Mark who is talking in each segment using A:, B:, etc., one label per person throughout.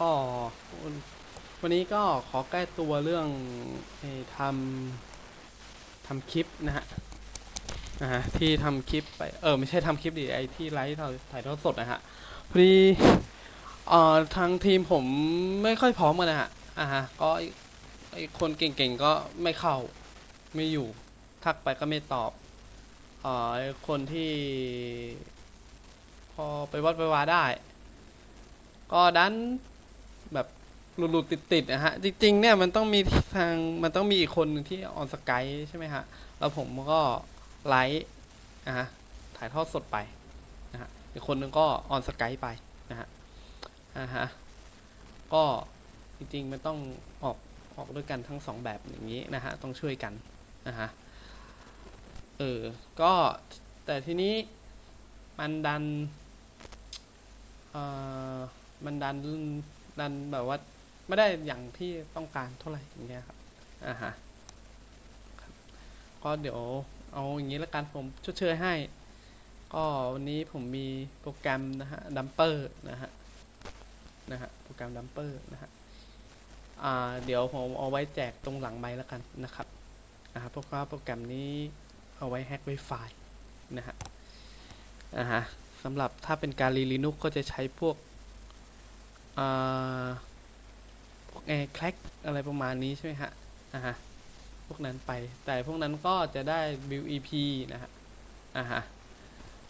A: ก็วันวันนี้ก็ขอแก้ตัวเรื่องทำทำคลิปนะฮะนะฮะที่ทำคลิปไปเออไม่ใช่ทำคลิปดิไอที่ไลฟ์ถ่ายทอดสดนะฮะพอดีเอ่อทางทีมผมไม่ค่อยพร้อมกันนะฮะอ่าฮะก็ไอ้คนเก่งๆก็ไม่เข้าไม่อยู่ทักไปก็ไม่ตอบเอ่อไอ้คนที่พอไปวัดไปวาได้ ก็ดัน หลุดๆติดๆนะฮะ จริงๆเนี่ยมันต้องมีทางมันต้องมีอีกคนหนึ่งที่ออนสกายใช่ไหมฮะ แล้วผมก็ไลฟ์นะฮะถ่ายทอดสดไปนะฮะอีกคนนึงก็ออนสกายไปนะฮะอ่าฮะก็จริงๆมันต้องออกออกด้วยกันทั้งสองแบบอย่างนี้นะฮะต้องช่วยกันนะฮะเออก็แต่ทีนี้มันดันเอ่อมันดันดันแบบว่า ไม่ได้อย่างที่ต้องการเท่าไหร่อย่างเงี้ยครับอ่าฮะก็เดี๋ยวเอาอย่างนี้ละกันผมชดเชยให้ ก็วันนี้ผมมีโปรแกรมนะฮะดัมเปอร์นะฮะนะฮะโปรแกรมดัมเปอร์นะฮะอ่าเดี๋ยวผมเอาไว้แจกตรงหลังไม้แล้วกันนะครับอ่าเพราะว่าโปรแกรมนี้เอาไว้แฮกไวไฟนะฮะอ่าฮะสำหรับถ้าเป็นการรีลินุกก็จะใช้พวกอ่า แอร์แคลกอะไรประมาณนี้ใช่ไหมฮะอ่าฮะพวกนั้นไป แต่พวกนั้นก็จะได้ WEP นะฮะอ่าฮะ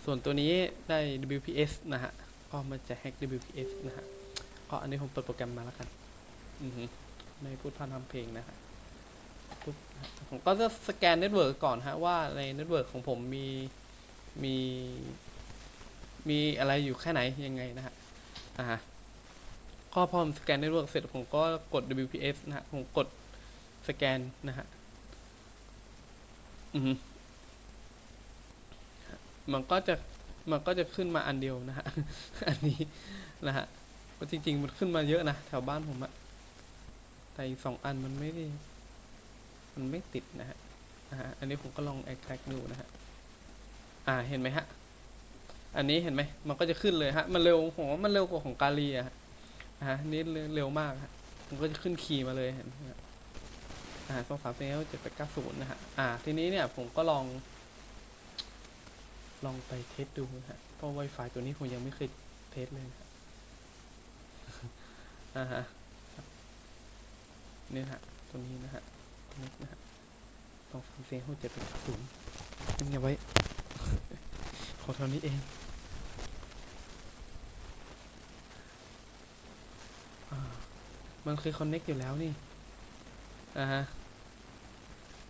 A: ส่วนตัวนี้ได้ WPS นะฮะก็มันจะแฮก WPS นะฮะก็อันนี้ผมเปิดโปรแกรมมาแล้วกันอือฮึไม่พูดพร่ำทำเพลงนะฮะปุ๊บผมก็จะสแกนเน็ตเวิร์กก่อนฮะว่าในเน็ตเวิร์กของผมมีมีมีอะไรอยู่แค่ไหนยังไงนะฮะอ่าฮะ ก็พอผมสแกนเน็ตเวิร์กเสร็จผมก็กด WPS นะฮะ ผมกดสแกนนะฮะ อือมันก็จะมันก็จะขึ้นมาอันเดียวนะฮะ อันนี้นะฮะก็จริง ๆ มันขึ้นมาเยอะนะ แถวบ้านผมอะแต่อีกสองอันมันไม่ได้ มันไม่ติดนะฮะอ่าฮะ อันนี้ผมก็ลองแอคแท็กดูนะฮะ อ่า เห็นไหมฮะ อันนี้เห็นไหม มันก็จะขึ้นเลยฮะ มันเร็วผมว่ามันเร็วกว่าของกาลีอะฮะ ฮะนี่เร็วมากฮะมันก็จะขึ้นคีย์มาเลยเห็นไหมฮะอ่าสองสามเซลเจ็ดแปดเก้าศูนย์นะฮะ อ่า ทีนี้เนี่ยผมก็ลอง ลองไปเทสดูฮะ เพราะ Wi-Fi ตัวนี้ผมยังไม่เคยเทสเลยนะอ่าฮะนี่ฮะ ตัวนี้นะฮะตัวนี้นะฮะสองสามเซลเจ็ดแปดเก้าศูนย์เป็นไงไว้ ขอเท่านี้เอง อ่า มันเคยคอนเน็กอยู่แล้วนี่ อ่าฮะ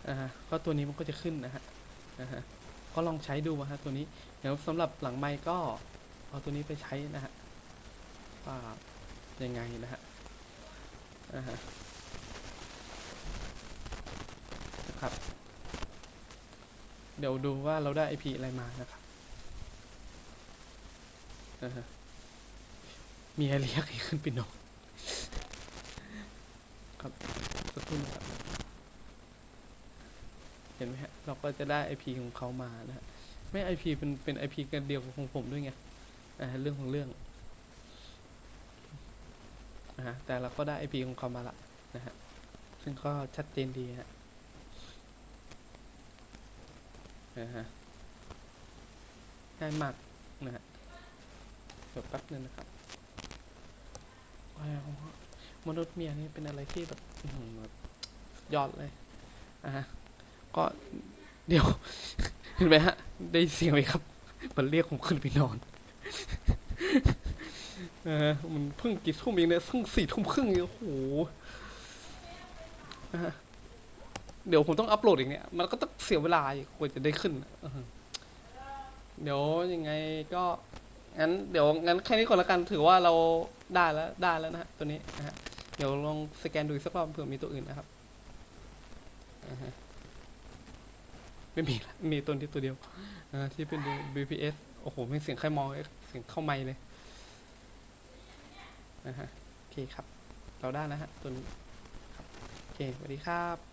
A: อ่าฮะก็ตัวนี้มันก็จะขึ้นนะฮะ อ่าฮะ ก็ลองใช้ดูนะฮะตัวนี้ เดี๋ยวสำหรับหลังไมค์ก็เอาตัวนี้ไปใช้นะฮะว่ายังไงนะฮะ อ่าฮะนะครับ เดี๋ยวดูว่าเราได้ IP อะไรมานะครับอ่าฮะมีอะไรเรียกขึ้นปิโน ครับสักครู่นะครับเห็นไหมฮะเราก็จะได้ IP ของเขามานะฮะไม่ IP เป็นเป็น IP กันเดียวกับของผมด้วยไงอ่าเรื่องของเรื่องนะฮะแต่เราก็ได้ IP ของเขามาละนะฮะซึ่งก็ชัดเจนดีฮะนะฮะง่ายมากนะฮะเดี๋ยวแป๊บนึงนะครับว้าว มนุษย์เมียนี่เป็นอะไรที่แบบยอดเลยอะก็เดี๋ยวเห็นไหมฮะ ได้เสียงไหมครับ มันเรียกผมขึ้นไปนอนเออมันเพิ่งกี่ทุ่มเองเนี่ยเพิ่งสี่ทุ่มครึ่งเองโอ้โหนะฮะเดี๋ยวผมต้องอัพโหลดอีกเนี่ย มันก็ต้องเสียเวลาอีกกว่าจะได้ขึ้นเดี๋ยวยังไงก็งั้นเดี๋ยวงั้นแค่นี้ก่อนละกันถือว่าเรา ได้แล้วได้แล้วนะฮะตัวนี้นะฮะเดี๋ยวลองสแกนดูอีกสักรอบเผื่อมีตัวอื่นนะครับอ่าฮะไม่มีละมีตัวที่ตัวเดียวอ่าที่เป็น BPS โอ้โหไม่เสียงใครมองเสียงเข้าไมค์เลยนะฮะโอเคครับ เราได้นะฮะตัวนี้โอเคสวัสดีครับ